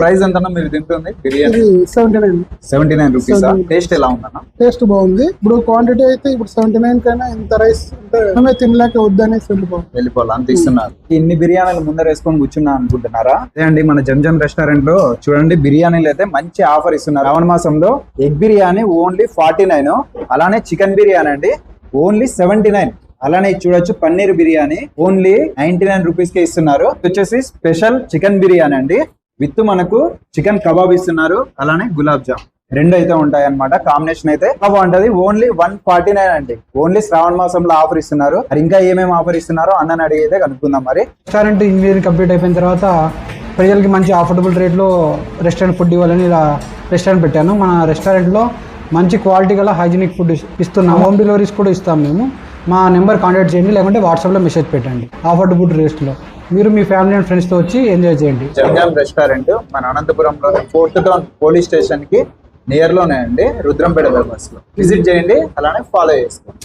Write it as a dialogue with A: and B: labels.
A: Price ఎంత మీరు తింటుంది? Biryani?
B: Seventy nine
A: seventy nine rupees
B: 79.
A: Taste ఎలా ఉందన్న?
B: టేస్ట్ బాగుంది. ఇప్పుడు క్వాంటిటీ అయితే ఇప్పుడు సెవెంటీ నైన్ కైనా ఇంత రైస్ మనమే తినలేక వద్దనేసి వెళ్ళిపోవాలి.
A: వెళ్ళిపోవాలి అంత ఇస్తున్నారు. ఇన్ని బిర్యానీలు ముందర వేసుకొని కూర్చున్నా అనుకుంటున్నారా? అదే అండి మన జంజం రెస్టారెంట్లో చూడండి బిర్యానీలు అయితే మంచి ఆఫర్ ఇస్తున్నారు. శ్రావణ మాసంలో egg biryani only forty nine. అలానే చికెన్ బిర్యానీ అండి ఓన్లీ సెవెంటీ నైన్. అలానే చూడొచ్చు paneer biryani only ninety nine rupees కే ఇస్తున్నారు వచ్చేసి స్పెషల్ చికెన్ బిర్యానీ అండి. విత్ మనకు చికెన్ కబాబ్ ఇస్తున్నారు అలానే గులాబ్ జామ్. రెండు అయితే ఉంటాయి అనమాట కాంబినేషన్ అయితే బాగుంటది ఓన్లీ వన్ ఫార్టీ నైన్ అండి. ఓన్లీ శ్రావణ మాసంలో ఆఫర్ ఇస్తున్నారు. మరి ఇంకా ఏమేమి ఆఫర్ ఇస్తున్నారో అన్నని అడిగి అయితే కనుక్కుందాం మరి.
C: రెస్టారెంట్ ఇంజనీరింగ్ కంప్లీట్ అయిపోయిన తర్వాత ప్రజలకి మంచి అఫోర్డబుల్ రేట్లో రెస్టారెంట్ ఫుడ్ ఇవ్వాలని ఇలా రెస్టారెంట్ పెట్టాను. మన రెస్టారెంట్లో మంచి క్వాలిటీ గల హైజీనిక్ ఫుడ్ ఇస్తున్నాం హోమ్ డెలివరీస్ కూడా ఇస్తాం మేము. మా నెంబర్ కాంటాక్ట్ చేయండి లేకుంటే వాట్సాప్లో మెసేజ్ పెట్టండి. అఫోర్డబుల్ రేస్ట్లో. మీరు మీ ఫ్యామిలీ అండ్ ఫ్రెండ్స్తో వచ్చి ఎంజాయ్ చేయండి.
A: జంజాం రెస్టారెంట్ మన అనంతపురంలో ఫోర్త్ టౌన్ పోలీస్ స్టేషన్కి అండి రుద్రంపేట బస్లో విజిట్ చేయండి అలానే ఫాలో చేసుకోండి.